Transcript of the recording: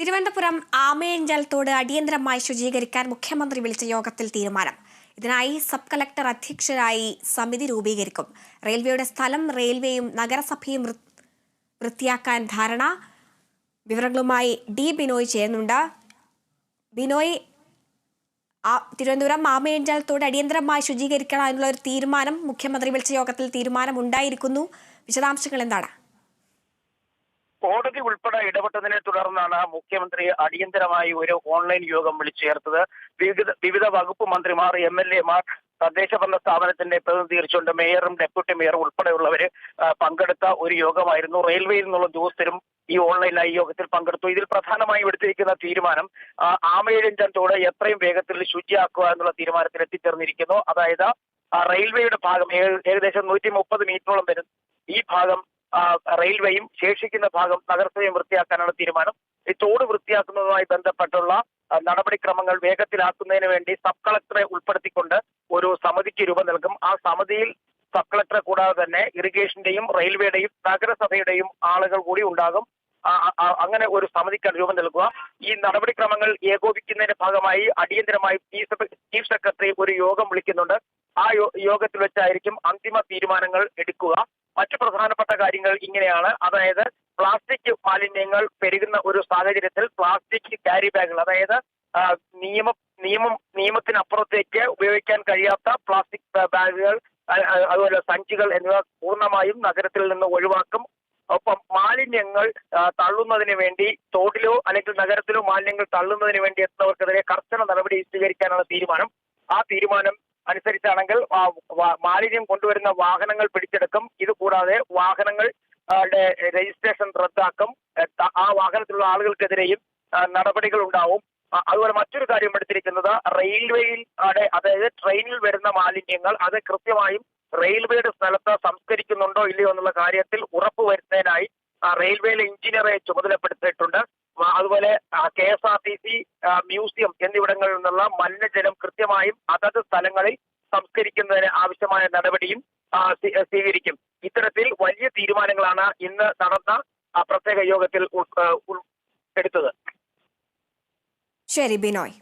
തിരുവനന്തപുരം ആമയഞ്ചലത്തോട് അടിയന്തരമായി ശുചീകരിക്കാൻ മുഖ്യമന്ത്രി വിളിച്ച യോഗത്തിൽ തീരുമാനം. ഇതിനായി സബ് കളക്ടർ അധ്യക്ഷരായി സമിതി രൂപീകരിക്കും. റെയിൽവേയുടെ സ്ഥലം റെയിൽവേയും നഗരസഭയും വൃത്തിയാക്കാൻ ധാരണ. വിവരങ്ങളുമായി ഡി ബിനോയ് ചേരുന്നുണ്ട്. ബിനോയ് തിരുവനന്തപുരം ആമയഞ്ചലത്തോട് അടിയന്തരമായി ശുചീകരിക്കണം എന്നുള്ള ഒരു തീരുമാനം മുഖ്യമന്ത്രി വിളിച്ച യോഗത്തിൽ തീരുമാനം ഉണ്ടായിരിക്കുന്നു. വിശദാംശങ്ങൾ എന്താണ്? കോടതി ഉൾപ്പെടെ ഇടപെട്ടതിനെ തുടർന്നാണ് മുഖ്യമന്ത്രി അടിയന്തരമായി ഒരു ഓൺലൈൻ യോഗം വിളിച്ചു ചേർത്തത് വിവിധ വിവിധ വകുപ്പ് മന്ത്രിമാർ എം എൽ എമാർ തദ്ദേശ ഭരണ സ്ഥാപനത്തിന്റെ പ്രതിനിധീകരിച്ചുകൊണ്ട് മേയറും ഡെപ്യൂട്ടി മേയറും ഉൾപ്പെടെയുള്ളവര് പങ്കെടുത്ത ഒരു യോഗമായിരുന്നു. റെയിൽവേയിൽ നിന്നുള്ള ഉദ്യോഗസ്ഥരും ഈ ഓൺലൈനായി യോഗത്തിൽ പങ്കെടുത്തു. ഇതിൽ പ്രധാനമായും എടുത്തിരിക്കുന്ന തീരുമാനം ആമയിഴഞ്ചൻ തോട് എത്രയും വേഗത്തിൽ ശുചിയാക്കുക എന്നുള്ള തീരുമാനത്തിൽ എത്തിച്ചേർന്നിരിക്കുന്നു. അതായത് റെയിൽവേയുടെ ഭാഗം ഏകദേശം നൂറ്റി മുപ്പത് മീറ്ററോളം വരും ഈ ഭാഗം റെയിൽവേയും ശേഷിക്കുന്ന ഭാഗം നഗരസഭയും വൃത്തിയാക്കാനാണ് തീരുമാനം. ഈ തോട് വൃത്തിയാക്കുന്നതുമായി ബന്ധപ്പെട്ടുള്ള നടപടിക്രമങ്ങൾ വേഗത്തിലാക്കുന്നതിന് വേണ്ടി സബ് കളക്ടറെ ഉൾപ്പെടുത്തിക്കൊണ്ട് ഒരു സമിതിക്ക് രൂപം നൽകും. ആ സമിതിയിൽ സബ് കളക്ടറെ കൂടാതെ തന്നെ ഇറിഗേഷന്റെയും റെയിൽവേയുടെയും നഗരസഭയുടെയും ആളുകൾ കൂടി ഉണ്ടാകും. അങ്ങനെ ഒരു സമിതിക്കാണ് രൂപം നൽകുക. ഈ നടപടിക്രമങ്ങൾ ഏകോപിക്കുന്നതിന്റെ ഭാഗമായി അടിയന്തരമായി ചീഫ് സെക്രട്ടറി ഒരു യോഗം വിളിക്കുന്നുണ്ട്. ആ യോഗത്തിൽ വെച്ചായിരിക്കും അന്തിമ തീരുമാനങ്ങൾ എടുക്കുക. മറ്റു പ്രധാനപ്പെട്ട കാര്യങ്ങൾ ഇങ്ങനെയാണ്. അതായത് പ്ലാസ്റ്റിക് മാലിന്യങ്ങൾ പെരുകുന്ന ഒരു സാഹചര്യത്തിൽ പ്ലാസ്റ്റിക് ക്യാരി ബാഗുകൾ അതായത് നിയമ നിയമം നിയമം നിയമത്തിനപ്പുറത്തേക്ക് ഉപയോഗിക്കാൻ കഴിയാത്ത പ്ലാസ്റ്റിക് ബാഗുകൾ അതുപോലെ സഞ്ചികൾ എന്നിവ പൂർണമായും നഗരത്തിൽ നിന്ന് ഒഴിവാക്കും. ഒപ്പം മാലിന്യങ്ങൾ തള്ളുന്നതിന് വേണ്ടി തോട്ടിലോ അല്ലെങ്കിൽ നഗരത്തിലോ മാലിന്യങ്ങൾ തള്ളുന്നതിന് വേണ്ടി എത്തുന്നവർക്കെതിരെ കർശന നടപടി സ്വീകരിക്കാനുള്ള തീരുമാനം. ആ തീരുമാനം അനുസരിച്ചാണെങ്കിൽ മാലിന്യം കൊണ്ടുവരുന്ന വാഹനങ്ങൾ പിടിച്ചെടുക്കും. ഇത് കൂടാതെ വാഹനങ്ങൾ രജിസ്ട്രേഷൻ റദ്ദാക്കും. ആ വാഹനത്തിലുള്ള ആളുകൾക്കെതിരെയും നടപടികൾ ഉണ്ടാവും. അതുപോലെ മറ്റൊരു കാര്യം എടുത്തിരിക്കുന്നത് റെയിൽവേയിൽ അതായത് ട്രെയിനിൽ വരുന്ന മാലിന്യങ്ങൾ അത് കൃത്യമായും റെയിൽവേയുടെ സ്ഥലത്ത് സംസ്കരിക്കുന്നുണ്ടോ ഇല്ലയോ എന്നുള്ള കാര്യത്തിൽ ഉറപ്പുവരുത്തുന്നതിനായി ആ, റെയിൽവേയിലെ എഞ്ചിനീയറെ ചുമതലപ്പെടുത്തിയിട്ടുണ്ട്. അതുപോലെ K S R T C museum എന്നിവിടങ്ങളിൽ നിന്നുള്ള മലിനജലം കൃത്യമായും അതത് സ്ഥലങ്ങളിൽ സംസ്കരിക്കുന്നതിന് ആവശ്യമായ നടപടിയും സ്വീകരിക്കും. ഇത്തരത്തിൽ വലിയ തീരുമാനങ്ങളാണ് ഇന്ന് നടന്ന പ്രത്യേക യോഗത്തിൽ എടുത്തത്. ശരി ബിനോയ്.